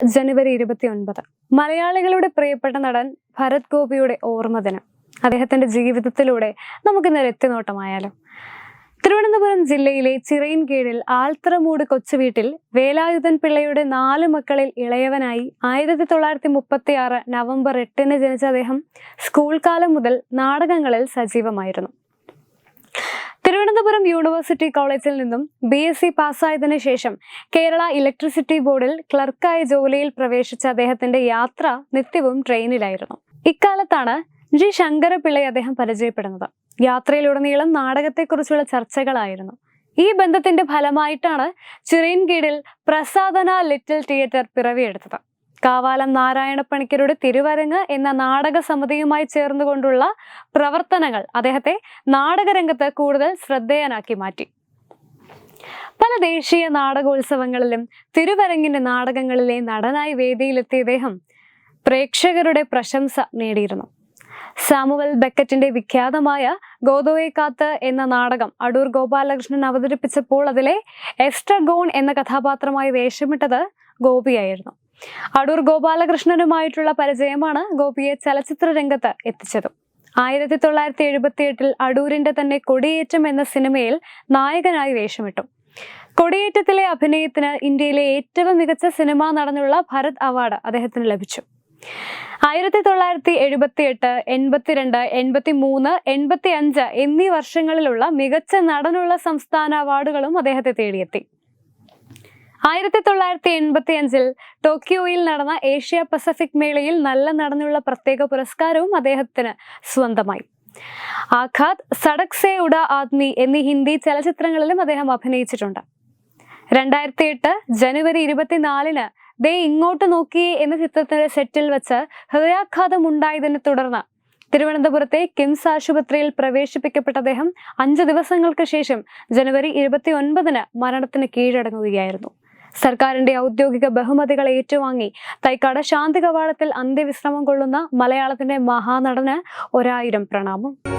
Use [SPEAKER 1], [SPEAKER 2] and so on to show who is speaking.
[SPEAKER 1] ജനുവരി ഇരുപത്തി ഒൻപത് മലയാളികളുടെ പ്രിയപ്പെട്ട നടൻ ഭരത് ഗോപിയുടെ ഓർമ്മ ദിനം. അദ്ദേഹത്തിന്റെ ജീവിതത്തിലൂടെ നമുക്കിന്ന് എത്തിനോട്ടമായാലും. തിരുവനന്തപുരം ജില്ലയിലെ ചിറയിൻ ചിറയിൻകീഴിൽ ആൽത്തറമൂട് കൊച്ചുവീട്ടിൽ വേലായുധൻ പിള്ളയുടെ നാല് മക്കളിൽ ഇളയവനായി ആയിരത്തി തൊള്ളായിരത്തി മുപ്പത്തി ആറ് നവംബർ എട്ടിന് ജനിച്ച അദ്ദേഹം സ്കൂൾ കാലം മുതൽ നാടകങ്ങളിൽ സജീവമായിരുന്നു. തിരുവനന്തപുരം യൂണിവേഴ്സിറ്റി കോളേജിൽ നിന്നും ബി എസ് സി പാസ്സായതിനു ശേഷം കേരള ഇലക്ട്രിസിറ്റി ബോർഡിൽ ക്ലർക്കായി ജോലിയിൽ പ്രവേശിച്ച അദ്ദേഹത്തിന്റെ യാത്ര നിത്യവും ട്രെയിനിലായിരുന്നു. ഇക്കാലത്താണ് ജി ശങ്കരപിള്ളയെ അദ്ദേഹം പരിചയപ്പെടുന്നത്. യാത്രയിലുടനീളം നാടകത്തെക്കുറിച്ചുള്ള ചർച്ചകളായിരുന്നു. ഈ ബന്ധത്തിന്റെ ഫലമായിട്ടാണ് ചിറയിൻകീഴിൽ പ്രസാദന ലിറ്റിൽ തിയേറ്റർ പിറവിയെടുത്തത്. കാവാലം നാരായണ പണിക്കരുടെ തിരുവരങ്ങ് എന്ന നാടക സമിതിയുമായി ചേർന്നുകൊണ്ടുള്ള പ്രവർത്തനങ്ങൾ അദ്ദേഹത്തെ നാടകരംഗത്ത് കൂടുതൽ ശ്രദ്ധേയനാക്കി മാറ്റി. പല ദേശീയ നാടകോത്സവങ്ങളിലും തിരുവരങ്ങിന്റെ നാടകങ്ങളിലെ നടനായി വേദിയിലെത്തിയ ഇദ്ദേഹം പ്രേക്ഷകരുടെ പ്രശംസ നേടിയിരുന്നു. സാമുവൽ ബെക്കറ്റിന്റെ വിഖ്യാതമായ ഗോദോയെ കാത്ത് എന്ന നാടകം അടൂർ ഗോപാലകൃഷ്ണൻ അവതരിപ്പിച്ചപ്പോൾ അതിലെ എസ്ട്രഗോൺ എന്ന കഥാപാത്രമായി വേഷമിട്ടത് ഗോപിയായിരുന്നു. അടൂർ ഗോപാലകൃഷ്ണനുമായിട്ടുള്ള പരിചയമാണ് ഗോപിയെ ചലച്ചിത്ര രംഗത്ത് എത്തിച്ചത്. ആയിരത്തി തൊള്ളായിരത്തി എഴുപത്തി എട്ടിൽ അടൂരിന്റെ തന്നെ കൊടിയേറ്റം എന്ന സിനിമയിൽ നായകനായി വേഷമിട്ടു. കൊടിയേറ്റത്തിലെ അഭിനയത്തിന് ഇന്ത്യയിലെ ഏറ്റവും മികച്ച സിനിമ നടനുള്ള ഭരത് അവാർഡ് അദ്ദേഹത്തിന് ലഭിച്ചു. ആയിരത്തി തൊള്ളായിരത്തി എഴുപത്തി എട്ട് എൺപത്തിരണ്ട് എൺപത്തി മൂന്ന് എൺപത്തി അഞ്ച് എന്നീ വർഷങ്ങളിലുള്ള മികച്ച നടനുള്ള സംസ്ഥാന അവാർഡുകളും അദ്ദേഹത്തെ തേടിയെത്തി. ആയിരത്തി തൊള്ളായിരത്തി എൺപത്തി അഞ്ചിൽ ടോക്കിയോയിൽ നടന്ന ഏഷ്യ പസഫിക് മേളയിൽ നല്ല നടനുള്ള പ്രത്യേക പുരസ്കാരവും അദ്ദേഹത്തിന് സ്വന്തമായി. ആഖാദ് സടക് സേ ഉഡ ആദ്മി എന്നീ ഹിന്ദി ചലച്ചിത്രങ്ങളിലും അദ്ദേഹം അഭിനയിച്ചിട്ടുണ്ട്. രണ്ടായിരത്തി എട്ട് ജനുവരി ഇരുപത്തിനാലിന് ദേ ഇങ്ങോട്ട് നോക്കിയേ എന്ന ചിത്രത്തിന്റെ സെറ്റിൽ വെച്ച് ഹൃദയാഘാതം ഉണ്ടായതിനെ തുടർന്ന് തിരുവനന്തപുരത്തെ കിംസ് ആശുപത്രിയിൽ പ്രവേശിപ്പിക്കപ്പെട്ട അദ്ദേഹം അഞ്ച് ദിവസങ്ങൾക്ക് ശേഷം ജനുവരി ഇരുപത്തി ഒൻപതിന് മരണത്തിന് കീഴടങ്ങുകയായിരുന്നു. സർക്കാരിന്റെ ഔദ്യോഗിക ബഹുമതികൾ ഏറ്റുവാങ്ങി. തൈക്കാട് ശാന്തി കവാടത്തിൽ അന്ത്യവിശ്രമം കൊള്ളുന്ന മലയാളത്തിന്റെ മഹാനടന് ഒരായിരം പ്രണാമം.